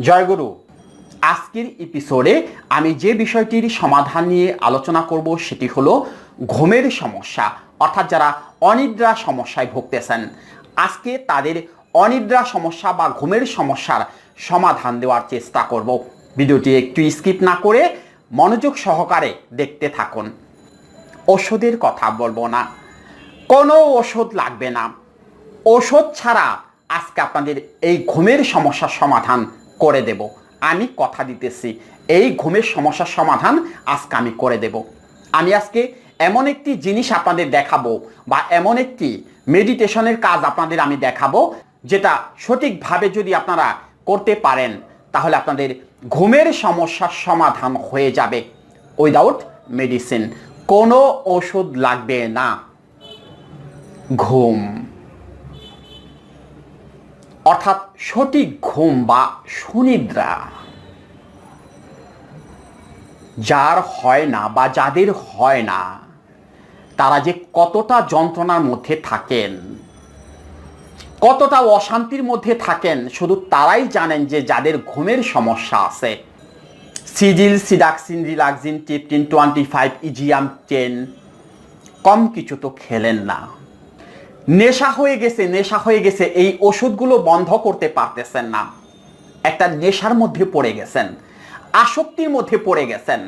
জয়গুরু, আজকের এপিসোডে আমি যে বিষয়টির সমাধান নিয়ে আলোচনা করব সেটি হলো ঘুমের সমস্যা। অর্থাৎ যারা অনিদ্রা সমস্যায় ভুগতেছেন, আজকে তাদের অনিদ্রা সমস্যা বা ঘুমের সমস্যার সমাধান দেওয়ার চেষ্টা করব। ভিডিওটি একটু স্কিপ না করে মনোযোগ সহকারে দেখতে থাকুন। ওষুধের কথা বলব না। কোনো ওষুধ লাগবে না। ওষুধ ছাড়া আজকে আপনাদের এই ঘুমের সমস্যার সমাধান করে দেব। আমি কথা দিতেছি। এই ঘুমের সমস্যার সমাধান আজকে আমি করে দেব। আমি আজকে এমন একটি জিনিস আপনাদের দেখাবো বা এমন একটি মেডিটেশনের কাজ আপনাদের আমি দেখাবো যেটা সঠিকভাবে যদি আপনারা করতে পারেন, তাহলে আপনাদের ঘুমের সমস্যার সমাধান হয়ে যাবে। উইদাউট মেডিসিন কোনো ওষুধ লাগবে না। ঘুম। অর্থাৎ সঠিক ঘুম বা সুনিদ্রা। যার হয় না বা যাদের হয় না, তারা যে কতটা যন্ত্রণার মধ্যে থাকেন, কতটা অশান্তির মধ্যে থাকেন, শুধু তারাই জানেন যে যাদের ঘুমের সমস্যা আছে। সিজিল, সিডাক্সিন, রিলাক্সিন, টিপটিন, টোয়েন্টি ফাইভ ইজিয়াম টেন, কম কিছু তো খেলেন না। নেশা হয়ে গেছে, নেশা হয়ে গেছে, এই ওষুধগুলো বন্ধ করতে পারতেছেন না। একটা নেশার মধ্যে পড়ে গেছেন, আসক্তির মধ্যে পড়ে গেছেন।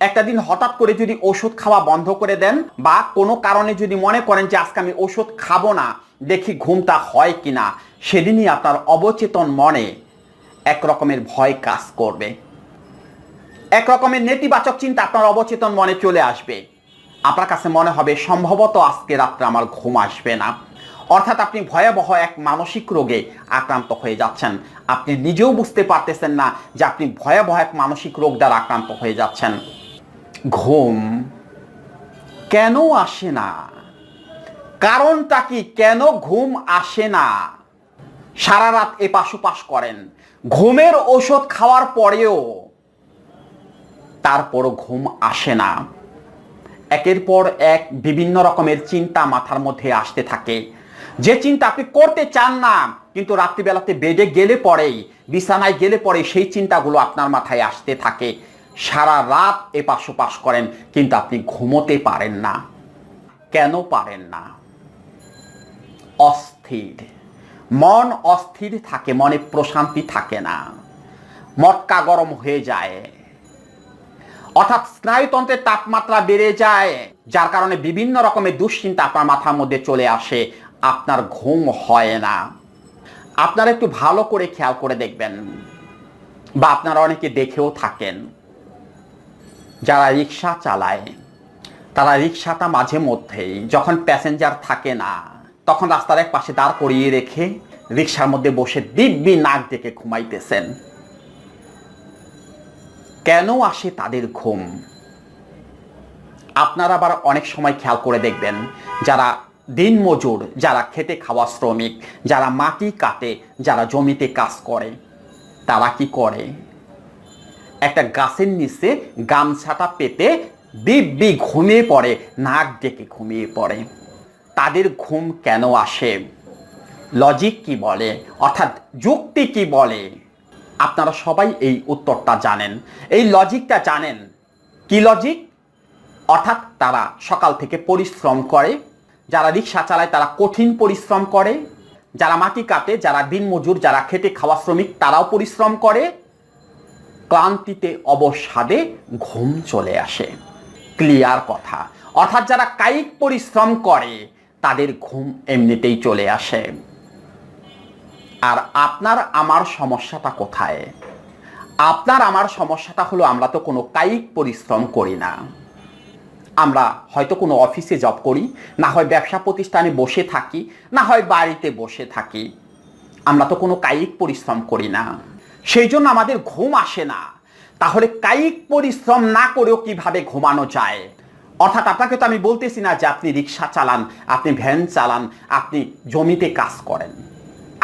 একটা দিন হঠাৎ করে যদি ওষুধ খাওয়া বন্ধ করে দেন, বা কোনো কারণে যদি মনে করেন যে আজকে আমি ওষুধ খাব না, দেখি ঘুমটা হয় কিনা, সেদিনই আপনার অবচেতন মনে এক রকমের ভয় কাজ করবে। এক রকমের নেতিবাচক চিন্তা আপনার অবচেতন মনে চলে আসবে। আপনার কাছে মনে হবে সম্ভবত আজকে রাত্রে আমার ঘুম আসবে না। অর্থাৎ আপনি ভয়াবহ এক মানসিক রোগে আক্রান্ত হয়ে যাচ্ছেন। আপনি নিজেও বুঝতে পারতেছেন না যে আপনি ভয়াবহ এক মানসিক রোগ দ্বারা আক্রান্ত হয়ে যাচ্ছেন। ঘুম কেন আসে না? কারণটা কি? কেন ঘুম আসে না? সারা রাত এপাশ ওপাশ করেন। ঘুমের ওষুধ খাওয়ার পরেও তারপরও ঘুম আসে না। একের পর এক বিভিন্ন রকমের চিন্তা মাথার মধ্যে আসতে থাকে। যে চিন্তা আপনি করতে চান না, কিন্তু রাত্রিবেলাতে বেডে গেলে পরেই, বিছানায় গেলে পরে সেই চিন্তাগুলো আপনার মাথায় আসতে থাকে। সারা রাত এপাশ ওপাশ করেন, কিন্তু আপনি ঘুমোতে পারেন না। কেন পারেন না? অস্থির। মন অস্থির থাকে, মনে প্রশান্তি থাকে না। মটকা গরম হয়ে যায়। অর্থাৎ স্নায়ুতন্ত্রের তাপমাত্রা বেড়ে যায়, যার কারণে বিভিন্ন রকমের দুশ্চিন্তা আপনার মাথার মধ্যে চলে আসে। আপনার ঘুম হয় না। আপনারা একটু ভালো করে খেয়াল করে দেখবেন। বা আপনারা অনেকে দেখেও থাকেন। যারা রিক্সা চালায়, তারা রিক্সাটা মাঝে মধ্যেই যখন প্যাসেঞ্জার থাকে না, তখন রাস্তার এক পাশে দাঁড় করিয়ে রেখে রিক্সার মধ্যে বসে দিব্যি নাক ডেকে ঘুমাইতেছেন। কেন আসে তাদের ঘুম? আপনারা আবার অনেক সময় খেয়াল করে দেখবেন, যারা দিন মজুর, যারা খেতে খাওয়া শ্রমিক, যারা মাটি কাটে, যারা জমিতে কাজ করে, তারা কি করে? একটা গাছের নিচে গামছাটা পেতে দিব্যি ঘুমিয়ে পড়ে, নাক ডেকে ঘুমিয়ে পড়ে। তাদের ঘুম কেন আসে? লজিক কি বলে? অর্থাৎ যুক্তি কি বলে? আপনারা সবাই এই উত্তরটা জানেন। এই লজিকটা জানেন। কি লজিক? অর্থাৎ তারা সকাল থেকে পরিশ্রম করে, যারা রিক্সা চালায় তারা কঠিন পরিশ্রম করে, যারা মাটি কাটে, যারা দিনমজুর, যারা খেটে খাওয়া শ্রমিক, তারাও পরিশ্রম করে। ক্লান্তিতে অবসাদে ঘুম চলে আসে। ক্লিয়ার কথা। অর্থাৎ যারা কায়িক পরিশ্রম করে, তাদের ঘুম এমনিতেই চলে আসে। আর আপনার আমার সমস্যাটা কোথায়? আপনার আমার সমস্যাটা হলো আমরা তো কোনো কায়িক পরিশ্রম করি না। আমরা হয়তো কোনো অফিসে জব করি, না হয় ব্যবসা প্রতিষ্ঠানে বসে থাকি, না হয় বাড়িতে বসে থাকি। আমরা তো কোনো কায়িক পরিশ্রম করি না। সেই জন্য আমাদের ঘুম আসে না। তাহলে কায়িক পরিশ্রম না করেও কীভাবে ঘুমানো যায়? অর্থাৎ আপনাকে তো আমি বলতেছি না যে আপনি রিক্সা চালান, আপনি ভ্যান চালান, আপনি জমিতে কাজ করেন।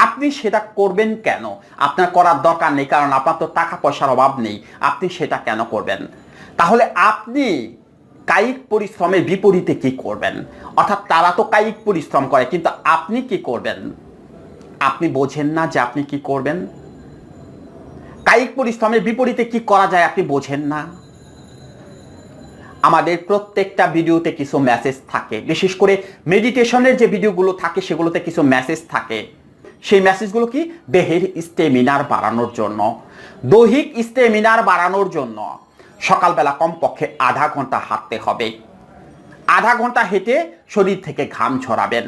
আপনি সেটা করবেন কেন? আপনার করার দরকার নেই, কারণ আপনার তো টাকা পয়সার অভাব নেই। আপনি সেটা কেন করবেন? তাহলে আপনি কায়িক পরিশ্রমের বিপরীতে কি করবেন? অর্থাৎ তারা তো কায়িক পরিশ্রম করে, কিন্তু আপনি কি করবেন? আপনি বোঝেন না যে আপনি কি করবেন? কায়িক পরিশ্রমের বিপরীতে কি করা যায় আপনি বোঝেন না? আমাদের প্রত্যেকটা ভিডিওতে কিছু মেসেজ থাকে। বিশেষ করে মেডিটেশনের যে ভিডিওগুলো থাকে, সেগুলোতে কিছু মেসেজ থাকে। সেই মেসেজগুলো কি? দেহের স্টেমিনার বাড়ানোর জন্য। দৈহিক স্টেমিনার বাড়ানোর জন্য। সকালবেলা কমপক্ষে আধা ঘণ্টা হাঁটতে হবে। আধা ঘণ্টা হেঁটে শরীর থেকে ঘাম ছড়াবেন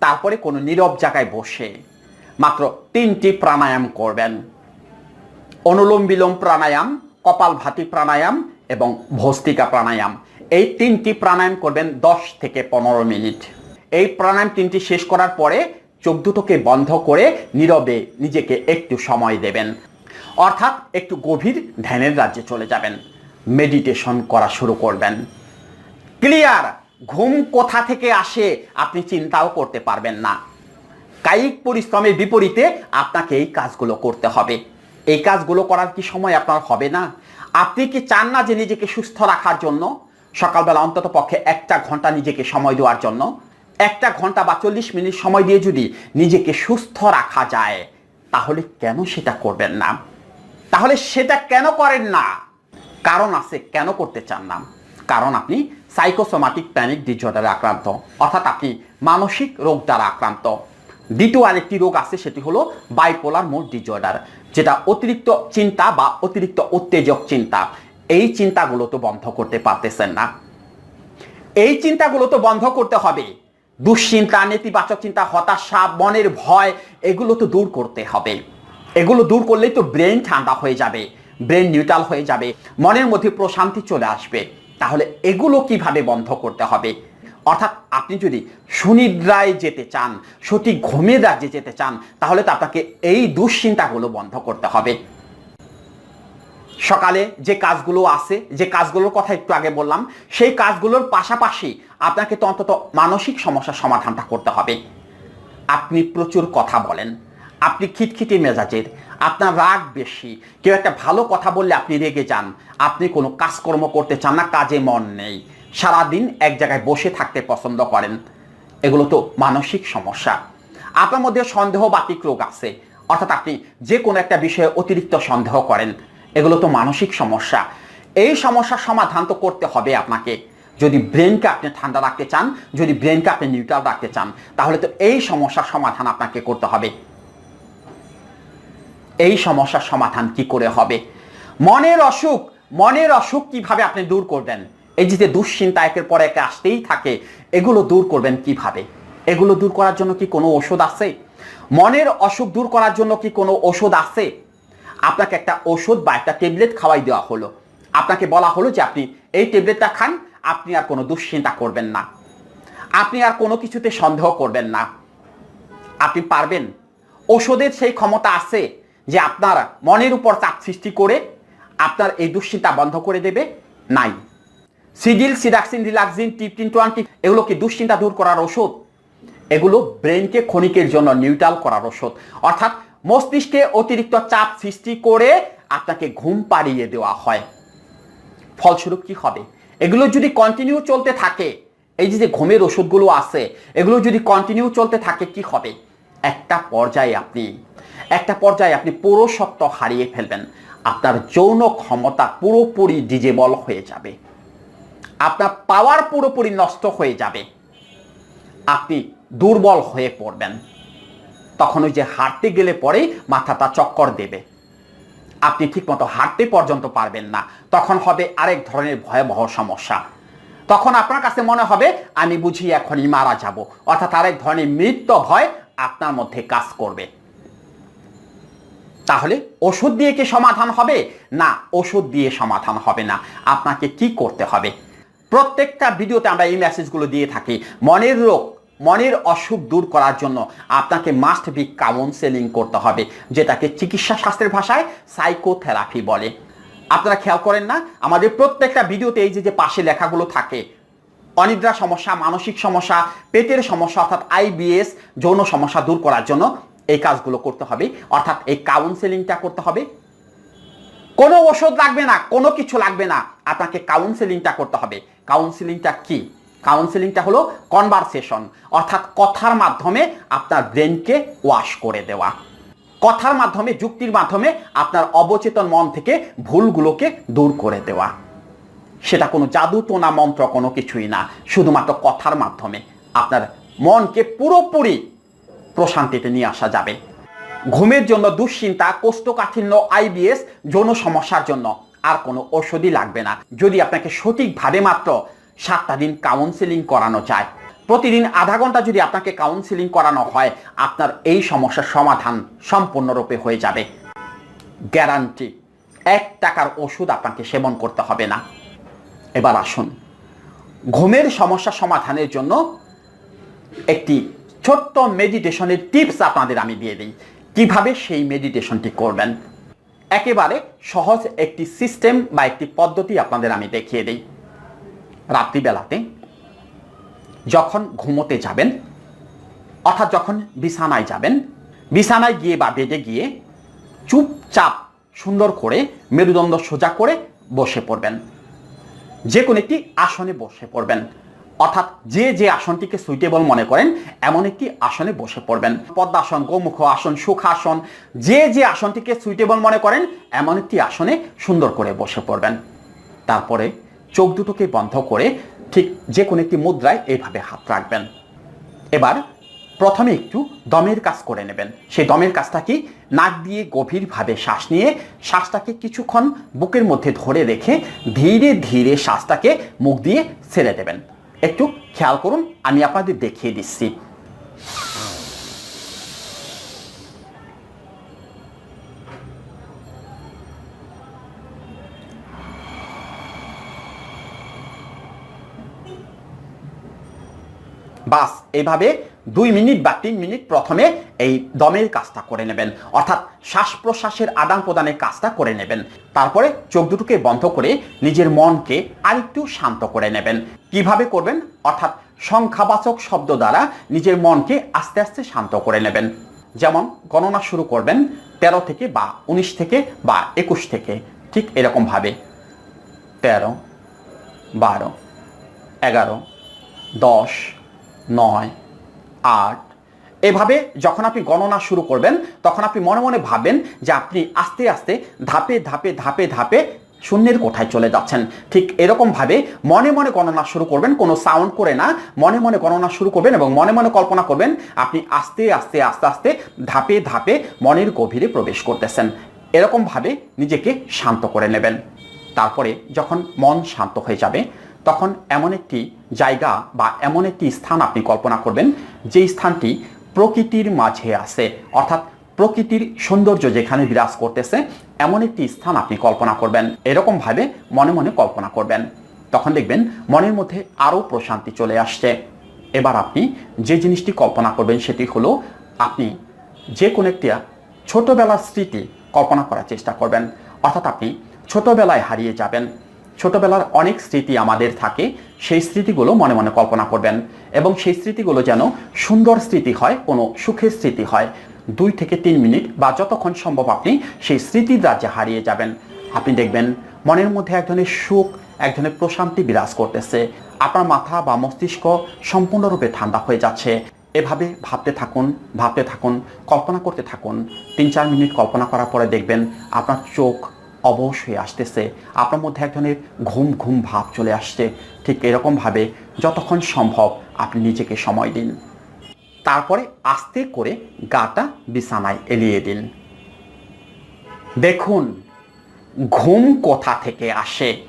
তারপরে কোনো নীরব জায়গায় বসে মাত্র তিনটি প্রাণায়াম করবেন। অনুলোম বিলোম প্রাণায়াম, কপাল ভাতি প্রাণায়াম এবং ভস্তিকা প্রাণায়াম। এই তিনটি প্রাণায়াম করবেন দশ থেকে পনেরো মিনিট। এই প্রাণায়াম তিনটি শেষ করার পরে চোখ দুটোকে বন্ধ করে নীরবে নিজেকে একটু সময় দেবেন। অর্থাৎ একটু গভীর ধ্যানের রাজ্যে চলে যাবেন। মেডিটেশন করা শুরু করবেন। ক্লিয়ার! ঘুম কোথা থেকে আসে আপনি চিন্তাও করতে পারবেন না। কায়িক পরিশ্রমের বিপরীতে আপনাকে এই কাজগুলো করতে হবে। এই কাজগুলো করার কি সময় আপনার হবে না? আপনি কি চান না যে নিজেকে সুস্থ রাখার জন্য? সকালবেলা অন্তত পক্ষে একটা ঘণ্টা নিজেকে সময় দেওয়ার জন্য। একটা ঘণ্টা বা চল্লিশ মিনিট সময় দিয়ে যদি নিজেকে সুস্থ রাখা যায়, তাহলে কেন সেটা করবেন না? তাহলে সেটা কেন করেন না? কারণ আছে, কেন করতে চান না? কারণ আপনি সাইকোসোমাটিক প্যানিক ডিসঅর্ডারে আক্রান্ত। অর্থাৎ আপনি মানসিক রোগ দ্বারা আক্রান্ত। দ্বিতীয় আরেকটি রোগ আছে, সেটি হলো বাইপোলার মোড ডিসঅর্ডার যেটা অতিরিক্ত চিন্তা বা অতিরিক্ত উত্তেজক চিন্তা। এই চিন্তাগুলো তো বন্ধ করতে পারতেছেন না। এই চিন্তাগুলো তো বন্ধ করতে হবে। দুশ্চিন্তা, নেতিবাচক চিন্তা, হতাশা, মনের ভয়, এগুলো তো দূর করতে হবে। এগুলো দূর করলেই তো ব্রেন ঠান্ডা হয়ে যাবে, ব্রেন নিউট্রাল হয়ে যাবে, মনের মধ্যে প্রশান্তি চলে আসবে। তাহলে এগুলো কীভাবে বন্ধ করতে হবে? অর্থাৎ আপনি যদি সুনিদ্রায় যেতে চান, সঠিক ঘুমের রাজ্যে যেতে চান, তাহলে তো আপনাকে এই দুশ্চিন্তাগুলো বন্ধ করতে হবে। সকালে যে কাজগুলো আছে, যে কাজগুলোর কথা একটু আগে বললাম, সেই কাজগুলোর পাশাপাশি আপনাকে তো অন্তত মানসিক সমস্যার সমাধানটা করতে হবে। আপনি প্রচুর কথা বলেন, আপনি খিটখিটে মেজাজের, আপনার রাগ বেশি, কেউ একটা ভালো কথা বললে আপনি রেগে যান, আপনি কোনো কাজকর্ম করতে চান না, কাজে মন নেই। সারাদিন এক জায়গায় বসে থাকতে পছন্দ করেন, এগুলো তো মানসিক সমস্যা। আপনার মধ্যে সন্দেহ বাতিক রোগ আছে, অর্থাৎ আপনি যে কোনো একটা বিষয়ে অতিরিক্ত সন্দেহ করেন। এগুলো তো মানসিক সমস্যা। এই সমস্যার সমাধান তো করতে হবে আপনাকে। যদি ব্রেনকে আপনি ঠান্ডা রাখতে চান, যদি ব্রেনকে আপনি নিউট্রাল রাখতে চান, তাহলে তো এই সমস্যার সমাধান আপনাকে করতে হবে। এই সমস্যার সমাধান কি করে হবে? মনের অসুখ মনের অসুখ কীভাবে আপনি দূর করবেন? এই যে দুশ্চিন্তা একের পর একে আসতেই থাকে, এগুলো দূর করবেন কীভাবে? এগুলো দূর করার জন্য কি কোনো ওষুধ আছে? মনের অসুখ দূর করার জন্য কি কোনো ওষুধ আছে? আপনাকে একটা ওষুধ বা একটা ট্যাবলেট খাওয়াই দেওয়া হলো। আপনাকে বলা হলো যে আপনি এই ট্যাবলেটটা খান, আপনি আর কোনো দুশ্চিন্তা করবেন না। আপনি আর কোনো কিছুতে সন্দেহ করবেন না। আপনি পারবেন। ওষুধের সেই ক্ষমতা আছে যে আপনার মনের উপর চাপ সৃষ্টি করে আপনার এই দুশ্চিন্তা বন্ধ করে দেবে। নাই। সিডিল, সিডাক্সিন, রিলাক্সিন, টিপটিন টোয়ান্টি এগুলো কি দুশ্চিন্তা দূর করার ওষুধ এগুলো ব্রেনকে ক্ষণিকের জন্য নিউট্রাল করার ওষুধ অর্থাৎ মস্তিষ্কে অতিরিক্ত চাপ সৃষ্টি করে আপনাকে ঘুম পাড়িয়ে দেওয়া হয়। ফলস্বরূপ কি হবে? এগুলো যদি কন্টিনিউ চলতে থাকে, এই যে ঘুমের ওষুধগুলো আছে, এগুলো যদি কন্টিনিউ চলতে থাকে, কি হবে? একটা পর্যায়ে আপনি, একটা পর্যায়ে আপনি পুরো সত্য হারিয়ে ফেলবেন। আপনার যৌন ক্ষমতা পুরোপুরি ডিজেবল হয়ে যাবে। আপনার পাওয়ার পুরোপুরি নষ্ট হয়ে যাবে। আপনি দুর্বল হয়ে পড়বেন। তখন ওই যে হাঁটতে গেলে পরেই মাথাটা চক্কর দেবে। আপনি ঠিকমতো হাঁটতে পর্যন্ত পারবেন না। তখন হবে আরেক ধরনের ভয়াবহ সমস্যা। তখন আপনার কাছে মনে হবে, আমি বুঝি এখনই মারা যাব। অর্থাৎ আরেক ধরনের মৃত্যু ভয় আপনার মধ্যে কাজ করবে। তাহলে ওষুধ দিয়ে কি সমাধান হবে? না, ওষুধ দিয়ে সমাধান হবে না। আপনাকে কি করতে হবে? প্রত্যেকটা ভিডিওতে আমরা এই মেসেজগুলো দিয়ে থাকি। মনের রোগ মনের অসুখ দূর করার জন্য আপনাকে মাস্ট বি কাউন্সেলিং করতে হবে, যেটাকে চিকিৎসা শাস্ত্রের ভাষায় সাইকোথেরাপি বলে। আপনারা খেয়াল করেন না, আমাদের প্রত্যেকটা ভিডিওতে এই যে যে পাশে লেখাগুলো থাকে, অনিদ্রা সমস্যা, মানসিক সমস্যা, পেটের সমস্যা, অর্থাৎ আইবিএস যৌন সমস্যা দূর করার জন্য এই কাজগুলো করতে হবে। অর্থাৎ এই কাউন্সেলিংটা করতে হবে। কোনো ওষুধ লাগবে না, কোনো কিছু লাগবে না, আপনাকে কাউন্সেলিংটা করতে হবে। কাউন্সেলিংটা কি? কাউন্সেলিংটা হলো কনভারসেশন অর্থাৎ কথার মাধ্যমে আপনার ব্রেনকে ওয়াশ করে দেওয়া। কথার মাধ্যমে, যুক্তির মাধ্যমে আপনার অবচেতন মন থেকে ভুলগুলোকে দূর করে দেওয়া। সেটা কোনো জাদু টোনা মন্ত্র কোনো কিছুই না। শুধুমাত্র কথার মাধ্যমে আপনার মনকে পুরোপুরি প্রশান্তিতে নিয়ে আসা যাবে। ঘুমের জন্য দুশ্চিন্তা, কোষ্ঠকাঠিন্য আইবিএস যৌন সমস্যার জন্য আর কোনো ওষুধই লাগবে না। যদি আপনাকে সঠিকভাবে মাত্র সাতটা দিন কাউন্সেলিং করানো যায় প্রতিদিন আধা ঘণ্টা যদি আপনাকে কাউন্সেলিং করানো হয়, আপনার এই সমস্যার সমাধান সম্পূর্ণরূপে হয়ে যাবে। গ্যারান্টি এক টাকার ওষুধ আপনাকে সেবন করতে হবে না। এবার আসুন, ঘুমের সমস্যা সমাধানের জন্য একটি ছোট্ট মেডিটেশনের টিপস আপনাদের আমি দিয়ে দিই। কীভাবে সেই মেডিটেশনটি করবেন? একেবারে সহজ একটি সিস্টেম বা একটি পদ্ধতি আপনাদের আমি দেখিয়ে দিই। রাত্রিবেলাতে যখন ঘুমোতে যাবেন, অর্থাৎ যখন বিছানায় যাবেন, বিছানায় গিয়ে বা বেডে গিয়ে চুপচাপ সুন্দর করে মেরুদণ্ড সোজা করে বসে পড়বেন। যে কোনো একটি আসনে বসে পড়বেন। অর্থাৎ যে যে আসনটিকে সুইটেবল মনে করেন, এমন একটি আসনে বসে পড়বেন। পদ্মাসন, গোমুখ আসন, সুখাসন, যে যে আসনটিকে সুইটেবল মনে করেন, এমন একটি আসনে সুন্দর করে বসে পড়বেন। তারপরে চোখ দুটোকে বন্ধ করে ঠিক যে কোনো একটি মুদ্রায় এইভাবে হাত রাখবেন। এবার প্রথমে একটু দমের কাজ করে নেবেন। সেই দমের কাজটা কি? নাক দিয়ে গভীরভাবে শ্বাস নিয়ে শ্বাসটাকে কিছুক্ষণ বুকের মধ্যে ধরে রেখে ধীরে ধীরে শ্বাসটাকে মুখ দিয়ে ছেড়ে দেবেন। একটু খেয়াল করুন, আমি আপনাদের দেখিয়ে দিচ্ছি। বাস, এইভাবে দুই মিনিট বা তিন মিনিট প্রথমে এই দমের কাজটা করে নেবেন। অর্থাৎ শ্বাস প্রশ্বাসের আদান প্রদানের কাজটা করে নেবেন। তারপরে চোখ দুটোকে বন্ধ করে নিজের মনকে আরেকটু শান্ত করে নেবেন। কীভাবে করবেন? অর্থাৎ সংখ্যাবাচক শব্দ দ্বারা নিজের মনকে আস্তে আস্তে শান্ত করে নেবেন। যেমন গণনা শুরু করবেন তেরো থেকে বা উনিশ থেকে বা একুশ থেকে, ঠিক এরকমভাবে। তেরো, বারো, এগারো, দশ নয়, আট। এভাবে যখন আপনি গণনা শুরু করবেন, তখন আপনি মনে মনে ভাববেন যে আপনি আস্তে আস্তে ধাপে ধাপে ধাপে ধাপে শূন্যের কোঠায় চলে যাচ্ছেন। ঠিক এরকমভাবে মনে মনে গণনা শুরু করবেন, কোনো সাউন্ড করে না। মনে মনে গণনা শুরু করবেন এবং মনে মনে কল্পনা করবেন, আপনি আস্তে আস্তে আস্তে আস্তে ধাপে ধাপে মনের গভীরে প্রবেশ করতেছেন। এরকমভাবে নিজেকে শান্ত করে নেবেন। তারপরে যখন মন শান্ত হয়ে যাবে, তখন এমন একটি জায়গা বা এমন একটি স্থান আপনি কল্পনা করবেন যে স্থানটি প্রকৃতির মাঝে আছে। অর্থাৎ প্রকৃতির সৌন্দর্য যেখানে বিরাজ করতেছে, এমন একটি স্থান আপনি কল্পনা করবেন এরকমভাবে মনে মনে কল্পনা করবেন। তখন দেখবেন মনের মধ্যে আরও প্রশান্তি চলে আসছে। এবার আপনি যে জিনিসটি কল্পনা করবেন, সেটি হলো আপনি যে কোনো একটি ছোটবেলার স্মৃতি কল্পনা করার চেষ্টা করবেন। অর্থাৎ আপনি ছোটোবেলায় হারিয়ে যাবেন। ছোটবেলার অনেক স্মৃতি আমাদের থাকে, সেই স্মৃতিগুলো মনে মনে কল্পনা করবেন এবং সেই স্মৃতিগুলো যেন সুন্দর স্মৃতি হয়, কোনো সুখের স্মৃতি হয়। দুই থেকে তিন মিনিট বা যতক্ষণ সম্ভব আপনি সেই স্মৃতির রাজ্যে হারিয়ে যাবেন। আপনি দেখবেন মনের মধ্যে এক ধরনের সুখ এক ধরনের প্রশান্তি বিরাজ করতেছে। আপনার মাথা বা মস্তিষ্ক সম্পূর্ণরূপে ঠান্ডা হয়ে যাচ্ছে। এভাবে ভাবতে থাকুন ভাবতে থাকুন, কল্পনা করতে থাকুন। তিন চার মিনিট কল্পনা করার পরে দেখবেন আপনার চোখ অবশ হয়ে আসতেছে। আপনার মধ্যে এক ধরনের ঘুম ঘুম ভাব চলে আসছে। ঠিক এরকমভাবে যতক্ষণ সম্ভব আপনি নিজেকে সময় দিন। তারপরে আস্তে করে গাটা বিছানায় এলিয়ে দিন। দেখুন, ঘুম কোথা থেকে আসে?